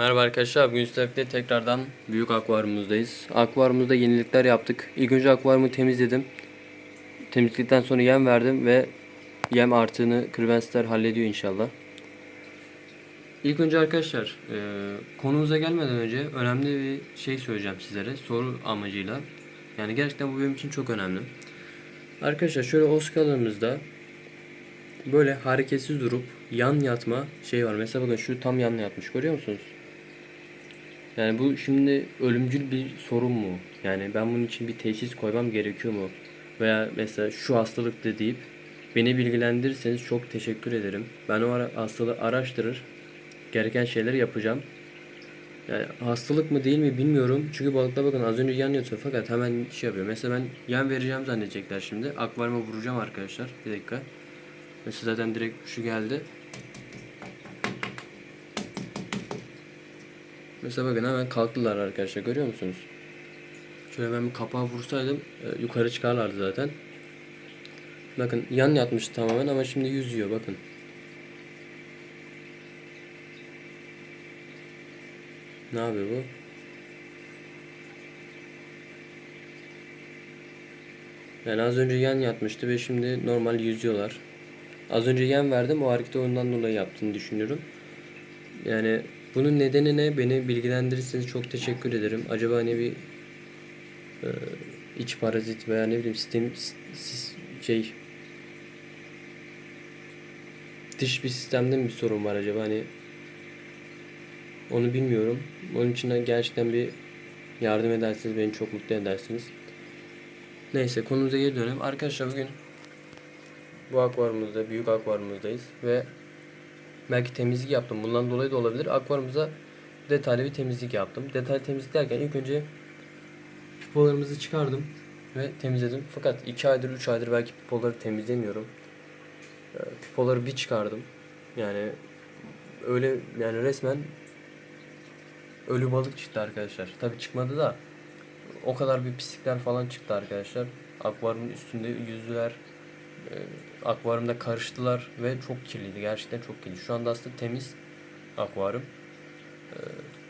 Merhaba arkadaşlar. Bugün sizlerle tekrardan büyük akvaryumumuzdayız. Akvaryumumuzda yenilikler yaptık. İlk önce akvaryumu temizledim. Temizledikten sonra yem verdim ve yem artığını Krivensler hallediyor inşallah. İlk önce arkadaşlar e, konumuza gelmeden önce önemli bir şey söyleyeceğim sizlere soru amacıyla. Yani gerçekten bu benim için çok önemli. Arkadaşlar şöyle Oscar'larımızda böyle hareketsiz durup yan yatma şey var. Mesela bakın şu tam yan yatmış görüyor musunuz? Yani bu şimdi ölümcül bir sorun mu? Yani ben bunun için bir teşhis koymam gerekiyor mu? Veya mesela şu hastalıktı deyip beni bilgilendirirseniz çok teşekkür ederim. Ben o ara hastalığı araştırır, gereken şeyleri yapacağım. Yani hastalık mı değil mi bilmiyorum. Çünkü balıklar bakın az önce yan yatıyor fakat hemen şey yapıyor. Mesela ben yem vereceğim zannedecekler şimdi. Akvaryuma vuracağım arkadaşlar. Bir dakika. Mesela zaten direkt şu geldi. Mesela bakın hemen kalktılar arkadaşlar görüyor musunuz? Şöyle ben bir kapağı vursaydım e, yukarı çıkarlardı zaten. Bakın yan yatmış tamamen ama şimdi yüzüyor bakın. Ne yapıyor bu? Yani az önce yan yatmıştı ve şimdi normal yüzüyorlar. Az önce yem verdim o hareketi ondan dolayı yaptığını düşünüyorum. Yani bunun nedeni ne? Beni bilgilendirirseniz çok teşekkür ederim. Acaba hani bir e, iç parazit veya ne bileyim sistem sis- şey dış bir sistemde mi bir sorun var acaba hani onu bilmiyorum. Onun için gerçekten bir yardım ederseniz beni çok mutlu edersiniz. Neyse konumuza geri dönelim. Arkadaşlar bugün bu akvaryumumuzda, büyük akvaryumumuzdayız ve belki temizlik yaptım. Bundan dolayı da olabilir. Akvaryumumuza detaylı bir temizlik yaptım. Detaylı temizlik derken ilk önce pipolarımızı çıkardım ve temizledim. Fakat 2 aydır 3 aydır belki pipoları temizlemiyorum. Ee, Pipoları bir çıkardım. Yani öyle yani resmen ölü balık çıktı arkadaşlar. Tabi çıkmadı da o kadar bir pislikler falan çıktı arkadaşlar. Akvaryumun üstünde yüzdüler. Ee, akvaryumda karıştılar ve çok kirliydi. Gerçekten çok kirli. Şu anda aslında temiz akvaryum. Ee,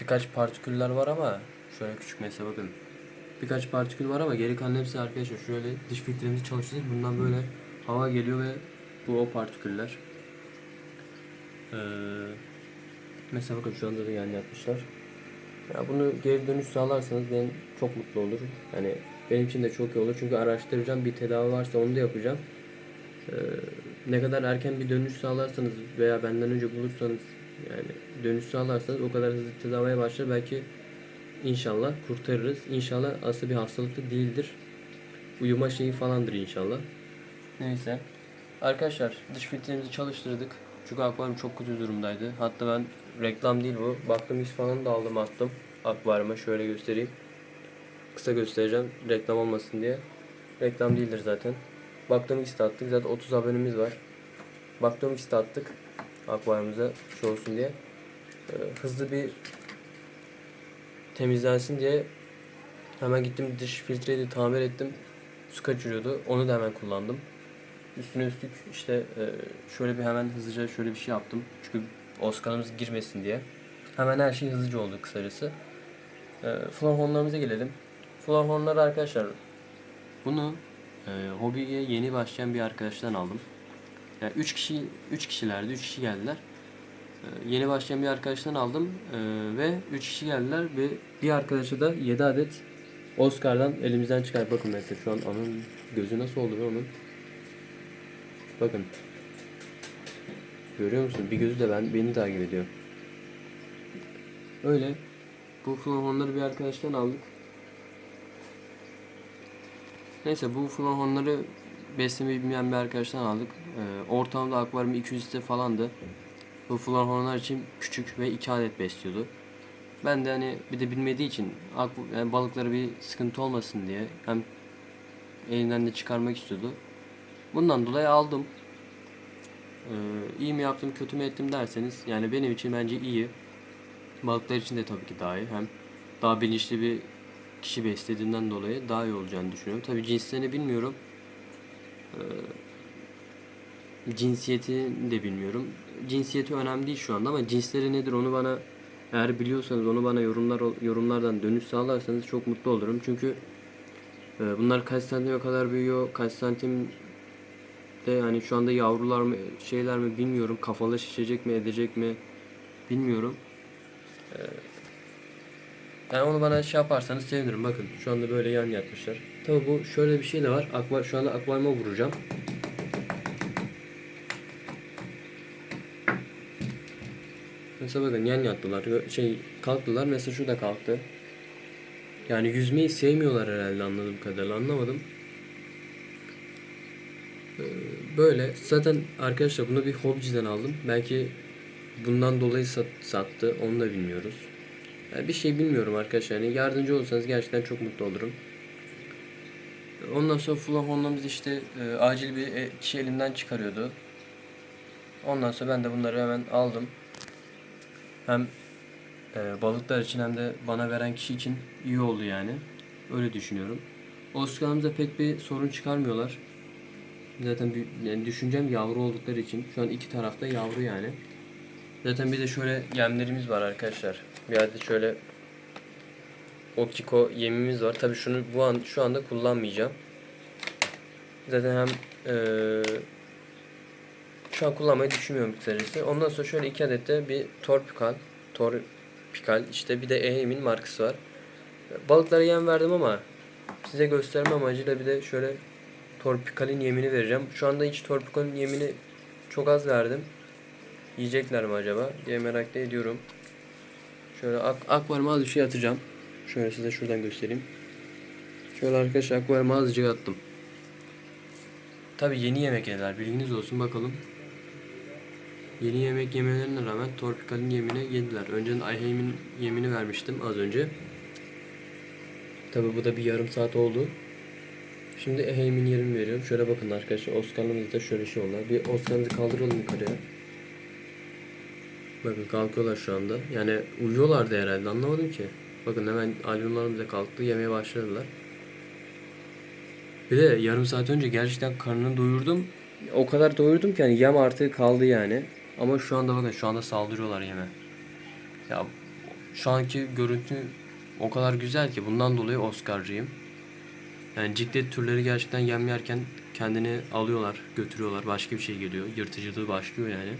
birkaç partiküller var ama şöyle küçük mesela bakın. Birkaç partikül var ama geri kalan hepsi arkadaşlar şöyle dış filtremizi çalıştırdık. Bundan böyle hava geliyor ve bu o partiküller. Ee, mesela bakın şu anda da yan yapmışlar. Ya bunu geri dönüş sağlarsanız ben çok mutlu olurum. Yani benim için de çok iyi olur. Çünkü araştıracağım bir tedavi varsa onu da yapacağım. Ee, ne kadar erken bir dönüş sağlarsanız veya benden önce bulursanız yani dönüş sağlarsanız o kadar hızlı tedaviye başlar. Belki inşallah kurtarırız. İnşallah aslında bir hastalık da değildir. Uyuma şeyi falandır inşallah. Neyse. Arkadaşlar dış filtremizi çalıştırdık. Çünkü akvaryum çok kötü durumdaydı. Hatta ben reklam değil bu. Baktım iz falan da aldım attım. Akvaryuma şöyle göstereyim. Kısa göstereceğim reklam olmasın diye. Reklam değildir zaten. Baktım X'te attık. Zaten 30 abonemiz var. Baktım X'te attık. Akvaryumuza şey olsun diye. Ee, hızlı bir temizlensin diye hemen gittim dış filtreyi de tamir ettim. Su kaçırıyordu. Onu da hemen kullandım. Üstüne üstlük işte e, şöyle bir hemen hızlıca şöyle bir şey yaptım. Çünkü Oscar'ımız girmesin diye. Hemen her şey hızlıca oldu kısacası. E, Florhornlarımıza gelelim. Florhornlar arkadaşlar bunu e, hobiye yeni başlayan bir arkadaştan aldım. Yani 3 kişi 3 kişilerdi. 3 kişi geldiler. E, yeni başlayan bir arkadaştan aldım e, ve 3 kişi geldiler ve bir arkadaşa da 7 adet Oscar'dan elimizden çıkar. Bakın mesela şu an onun gözü nasıl oldu be onun. Bakın. Görüyor musun? Bir gözü de ben beni takip ediyor. Öyle. Bu florhornları bir arkadaştan aldık. Neyse bu florhornları beslemeyi bilmeyen bir arkadaştan aldık. Ee, ortamda akvaryum 200 litre falandı. Bu florhornlar için küçük ve 2 adet besliyordu. Ben de hani bir de bilmediği için yani balıklara bir sıkıntı olmasın diye hem elinden de çıkarmak istiyordu. Bundan dolayı aldım. Ee, iyi mi yaptım, kötü mü ettim derseniz yani benim için bence iyi. Balıklar için de tabii ki daha iyi. Hem daha bilinçli bir kişi beslediğinden dolayı daha iyi olacağını düşünüyorum. Tabii cinslerini bilmiyorum. Ee, cinsiyetini de bilmiyorum. Cinsiyeti önemli değil şu anda ama cinsleri nedir onu bana Eğer biliyorsanız onu bana yorumlar yorumlardan dönüş sağlarsanız çok mutlu olurum. Çünkü e, bunlar kaç santime kadar büyüyor, kaç santim de yani şu anda yavrular mı şeyler mi bilmiyorum. Kafalı şişecek mi edecek mi bilmiyorum. E, yani onu bana şey yaparsanız sevinirim. Bakın şu anda böyle yan yatmışlar. Tabi bu şöyle bir şey de var. Akva, şu anda akvaryuma vuracağım. Mesela bakın yan yattılar. Şey kalktılar. Mesela şu da kalktı. Yani yüzmeyi sevmiyorlar herhalde anladığım kadarıyla. Anlamadım. Ee, Böyle. Zaten arkadaşlar bunu bir hobiciden aldım. Belki bundan dolayı sat- sattı. Onu da bilmiyoruz. Yani bir şey bilmiyorum arkadaşlar. Yani yardımcı olursanız gerçekten çok mutlu olurum. Ondan sonra Flahon'la işte e, acil bir e, kişi elimden çıkarıyordu. Ondan sonra ben de bunları hemen aldım. Hem e, balıklar için hem de bana veren kişi için iyi oldu yani. Öyle düşünüyorum. Oscar'ımıza pek bir sorun çıkarmıyorlar. Zaten bir, yani düşüncem yavru oldukları için. Şu an iki tarafta yavru yani. Zaten bir de şöyle yemlerimiz var arkadaşlar. Bir adet şöyle Okiko yemimiz var. Tabii şunu bu an şu anda kullanmayacağım. Zaten hem eee şu an kullanmayı düşünmüyorum kısacası. Ondan sonra şöyle iki adet de bir Torpikal, Torpikal işte bir de Ehem'in markası var. Balıklara yem verdim ama size gösterme amacıyla bir de şöyle Torpikal'in yemini vereceğim. Şu anda hiç Torpikal'in yemini çok az verdim. Yiyecekler mi acaba diye merak ediyorum. Şöyle ak akvaryuma az bir şey atacağım. Şöyle size şuradan göstereyim. Şöyle arkadaşlar akvaryuma azıcık attım. Tabi yeni yemek yediler bilginiz olsun bakalım. Yeni yemek yemelerine rağmen Torpikal'in yemini yediler. Önceden Ayheim'in yemini vermiştim az önce. Tabi bu da bir yarım saat oldu. Şimdi Ehem'in yerini veriyorum. Şöyle bakın arkadaşlar Oscar'ımız da şöyle şey onlar. Bir Oscar'ımızı kaldıralım yukarıya. Bakın kalkıyorlar şu anda. Yani uyuyorlardı herhalde anlamadım ki. Bakın hemen albümlerimiz de kalktı yemeye başladılar. Bir de yarım saat önce gerçekten karnını doyurdum. O kadar doyurdum ki yani yem artığı kaldı yani. Ama şu anda bakın şu anda saldırıyorlar yeme. Ya şu anki görüntü o kadar güzel ki bundan dolayı Oscar'cıyım. Yani ciklet türleri gerçekten yem yerken kendini alıyorlar, götürüyorlar. Başka bir şey geliyor. Yırtıcılığı başlıyor yani.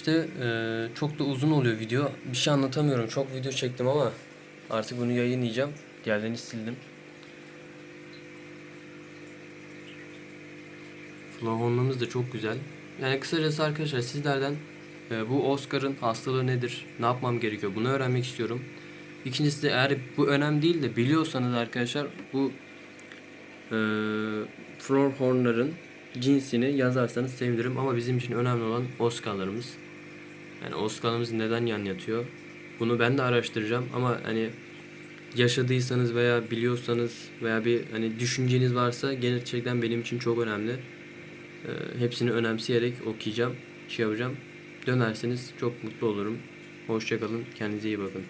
İşte eee, çok da uzun oluyor video. Bir şey anlatamıyorum. Çok video çektim ama artık bunu yayınlayacağım. Diğerlerini sildim. Flowhorn'umuz da çok güzel. Yani kısacası arkadaşlar sizlerden e, bu Oscar'ın hastalığı nedir? Ne yapmam gerekiyor? Bunu öğrenmek istiyorum. İkincisi de eğer bu önemli değil de biliyorsanız arkadaşlar bu e, Florhorn'ların cinsini yazarsanız sevinirim ama bizim için önemli olan Oscar'larımız. Yani Oscar'ımız neden yan yatıyor? Bunu ben de araştıracağım ama hani yaşadıysanız veya biliyorsanız veya bir hani düşünceniz varsa gerçekten benim için çok önemli. Ee, hepsini önemseyerek okuyacağım, şey yapacağım. Dönerseniz çok mutlu olurum. Hoşçakalın, kendinize iyi bakın.